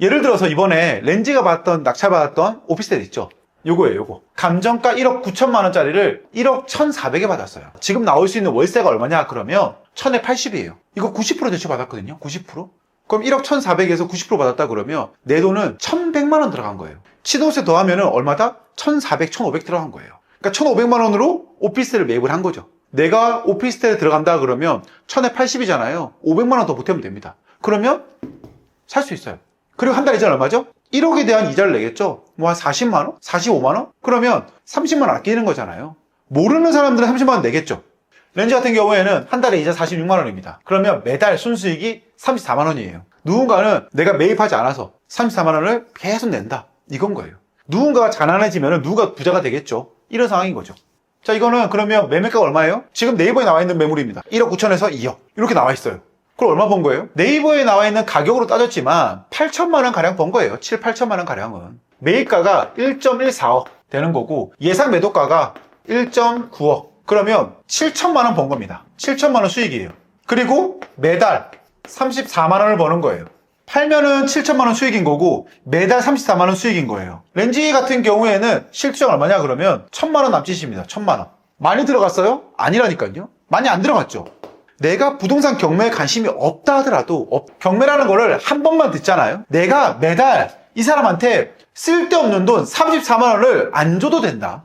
예를 들어서 이번에 렌즈가 받았던 낙찰받았던 오피스텔 있죠. 요거예요, 요거. 감정가 1억 9천만 원짜리를 1억 1,400에 받았어요. 지금 나올 수 있는 월세가 얼마냐? 그러면 1,000에 80이에요. 이거 90% 대출 받았거든요. 90%? 그럼 1억 1,400에서 90% 받았다 그러면 내 돈은 1,100만 원 들어간 거예요. 취득세 더하면 얼마다? 1,400, 1,500 들어간 거예요. 그러니까 1,500만 원으로 오피스텔을 매입을 한 거죠. 내가 오피스텔에 들어간다 그러면 1,000에 80이잖아요. 500만 원 더 보태면 됩니다. 그러면 살 수 있어요. 그리고 한 달 이자는 얼마죠? 1억에 대한 이자를 내겠죠? 뭐 한 40만 원? 45만 원? 그러면 30만 원 아끼는 거잖아요. 모르는 사람들은 30만 원 내겠죠. 렌즈 같은 경우에는 한 달에 이자 46만 원입니다. 그러면 매달 순수익이 34만 원이에요. 누군가는 내가 매입하지 않아서 34만 원을 계속 낸다. 이건 거예요. 누군가가 가난해지면 누가 부자가 되겠죠. 이런 상황인 거죠. 자, 이거는 그러면 매매가가 얼마예요? 지금 네이버에 나와 있는 매물입니다. 1억 9천에서 2억. 이렇게 나와 있어요. 그럼 얼마 번 거예요? 네이버에 나와 있는 가격으로 따졌지만 8천만 원 가량 번 거예요. 7, 8천만 원 가량은. 매입가가 1.145억 되는 거고 예상 매도가가 1.9억. 그러면 7천만 원 번 겁니다. 7천만 원 수익이에요. 그리고 매달 34만 원을 버는 거예요. 팔면은 7천만 원 수익인 거고 매달 34만 원 수익인 거예요. 렌즈 같은 경우에는 실투자가 얼마냐 그러면 1천만 원 남짓입니다. 1천만 원. 많이 들어갔어요? 아니라니까요. 많이 안 들어갔죠. 내가 부동산 경매에 관심이 없다 하더라도 업- 경매라는 거를 한 번만 듣잖아요. 내가 매달 이 사람한테 쓸데없는 돈 34만 원을 안 줘도 된다.